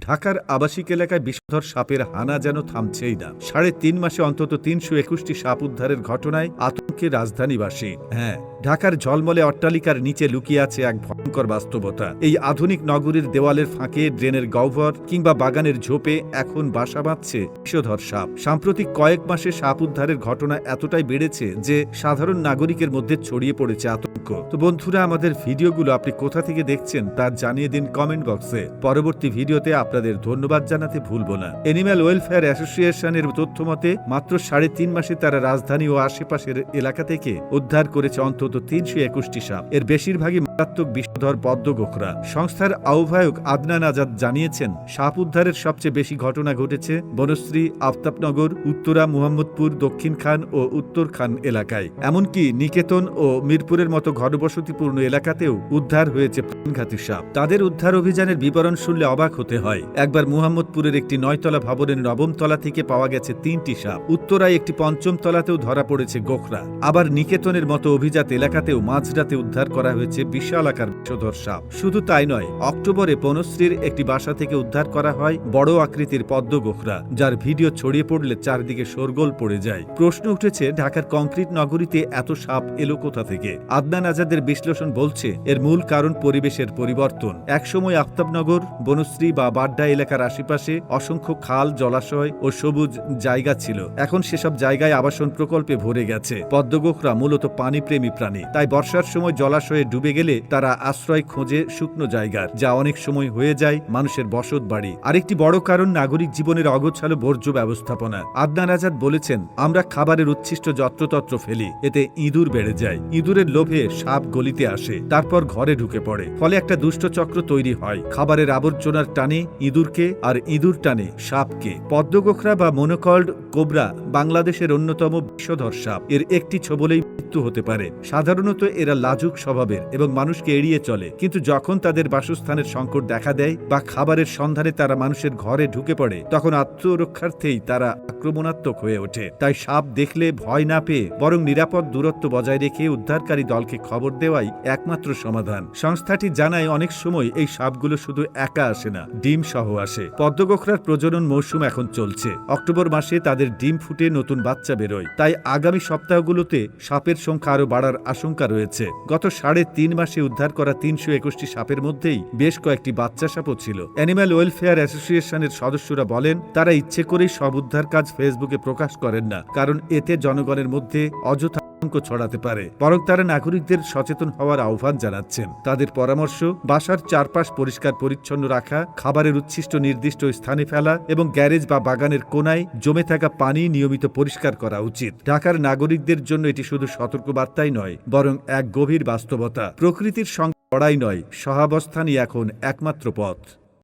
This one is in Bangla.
ঢাকার আবাসিক এলাকায় বিষধর সাপের হানা যেন থামছেই না। সাড়ে তিন মাসে অন্তত তিনশো একুশটি সাপ উদ্ধারের ঘটনায় আতঙ্কে রাজধানীবাসী হ্যাঁ ঢাকার ঝলমলে অট্টালিকার নিচে লুকিয়ে আছে এক ভয়ঙ্কর বাস্তবতা। এই আধুনিক নগরীর দেওয়ালের ফাঁকে ড্রেনের গহ্বর কিংবা বাগানের ঝোপে এখন বাসা বাঁধছে বিষধর সাপ। সাম্প্রতিক কয়েক মাসে সাপ উদ্ধারের ঘটনা এতটাই বেড়েছে যে সাধারণ নাগরিকের মধ্যে ছড়িয়ে পড়েছে আতঙ্ক। তো বন্ধুরা, আমাদের ভিডিওগুলো আপনি কোথা থেকে দেখছেন তা জানিয়ে দিন কমেন্ট বক্সে। পরবর্তী ভিডিওতে আপনাদের ধন্যবাদ জানাতে ভুলব না। এনিম্যাল ওয়েলফেয়ার অ্যাসোসিয়েশনের তথ্য মতে, মাত্র সাড়ে তিন মাসে তারা রাজধানী ও আশেপাশের এলাকা থেকে উদ্ধার করেছে অন্তত তিনশো একুশটি সাপ। এর বেশিরভাগই মারাত্মক বিষধর পদ্ম গোখরা সংস্থার আহ্বায়ক আদনান আজাদ জানিয়েছেন, সাপ উদ্ধারের সবচেয়ে বেশি ঘটনা ঘটেছে বনশ্রী, আফতাবনগর, উত্তরা, মুহাম্মদপুর, দক্ষিণ খান ও উত্তর খান এলাকায়। এমনকি নিকেতন ও মিরপুরের মতো ঘনবসতিপূর্ণ এলাকাতেও উদ্ধার হয়েছে প্রাণঘাতী সাপ। তাদের উদ্ধার অভিযানের বিবরণ শুনলে অবাক হতে হয়। একবার মুহাম্মদপুরের একটি নয়তলা ভবনের নবম তলা থেকে পাওয়া গেছে তিনটি সাপ। উত্তরায় একটি পঞ্চম তলাতেও ধরা পড়েছে গোখরা। আবার নিকেতনের মতো অভিজাত এলাকাতেও মাঝরাতে উদ্ধার করা হয়েছে বিশাল আকার বিষধর সাপ। শুধু তাই নয়, অক্টোবরে বনশ্রীর একটি বাসা থেকে উদ্ধার করা হয় বড় আকৃতির পদ্ম গোখরা যার ভিডিও ছড়িয়ে পড়লে চারদিকে শোরগোল পড়ে যায়। প্রশ্ন উঠেছে, ঢাকার কংক্রিট নগরীতে এত সাপ এলো কোথা থেকে? আদনান আজাদের বিশ্লেষণ বলছে, এর মূল কারণ পরিবেশের পরিবর্তন। একসময় আফতাবনগর, বনশ্রী বা বাড্ডা এলাকার আশেপাশে অসংখ্য খাল, জলাশয় ও সবুজ জায়গা ছিল। এখন সেসব জায়গায় আবাসন প্রকল্পে ভরে গেছে। পদ্মগোখরা মূলত পানিপ্রেমী প্রাণী। তাই বর্ষার সময় জলাশয়ে ডুবে গেলে তারা আশ্রয় খোঁজে শুকনো জায়গার, যা অনেক সময় হয়ে যায় মানুষের বসত বাড়ি। আরেকটি বড় কারণ নাগরিক জীবনের অগোছালো বর্জ্য ব্যবস্থাপনা। আদনান আজাদ বলেছেন, আমরা খাবারের উচ্ছিষ্ট যত্রতত্র ফেলি, এতে ইঁদুর বেড়ে যায়। ইঁদুরের লোভে সাপ গলিতে আসে, তারপর ঘরে ঢুকে পড়ে। ফলে একটা দুষ্ট চক্র তৈরি হয়। খাবারের আবর্জনার টানে ইঁদুরকে আর ইঁদুর টানে সাপকে। পদ্মগোখরা বা মোনোকল্ড কোবরা বাংলাদেশের অন্যতম বিষধর সাপ এর একটি ছোবলেই মৃত্যু হতে পারে। সাধারণত এরা লাজুক স্বভাবের এবং মানুষকে এড়িয়ে চলে। কিন্তু যখন তাদের বাসস্থানের সংকট দেখা দেয় বা খাবারের সন্ধানে তারা মানুষের ঘরে ঢুকে পড়ে, তখন আত্মরক্ষার্থেই তারা আক্রমণাত্মক হয়ে ওঠে। তাই সাপ দেখলে ভয় না পেয়ে বরং নিরাপদ দূরত্ব বজায় রেখে উদ্ধারকারী দলকে খবর দেওয়াই একমাত্র সমাধান। সংস্থাটি জানায়, অনেক সময় এই সাপগুলো শুধু একা আসে না, ডিম সহ আসে। পদ্মগোখরার প্রজনন মৌসুম এখন চলছে। অক্টোবর মাসে তাদের ডিম ফুটে নতুন বাচ্চা বেরোয়। তাই আগামী সপ্তাহগুলোতে সাপের সংখ্যা আরও বাড়ার আশঙ্কা রয়েছে। গত সাড়ে তিন মাসে উদ্ধার করা তিনশো একুশটি সাপের মধ্যেই বেশ কয়েকটি বাচ্চা সাপও ছিল। অ্যানিম্যাল ওয়েলফেয়ার অ্যাসোসিয়েশনের সদস্যরা বলেন, তারা ইচ্ছে করেই সব উদ্ধার কাজ ফেসবুকে প্রকাশ করেন না, কারণ এতে জনগণের মধ্যে অযথা আতঙ্ক ছড়াতে পারে। বরং তারা নাগরিকদের সচেতন হওয়ার আহ্বান জানাচ্ছেন। তাদের পরামর্শ, বাসার চারপাশ পরিষ্কার পরিচ্ছন্ন রাখা, খাবারের উচ্ছিষ্ট নির্দিষ্ট স্থানে ফেলা এবং গ্যারেজ বা বাগানের কোনায় জমে থাকা পানি নিয়মিত পরিষ্কার করা উচিত। ঢাকার নাগরিকদের জন্য এটি শুধু সতর্কবার্তাই নয়, বরং এক গভীর বাস্তবতা। প্রকৃতির সঙ্গে লড়াই নয়, সহাবস্থানই এখন একমাত্র পথ।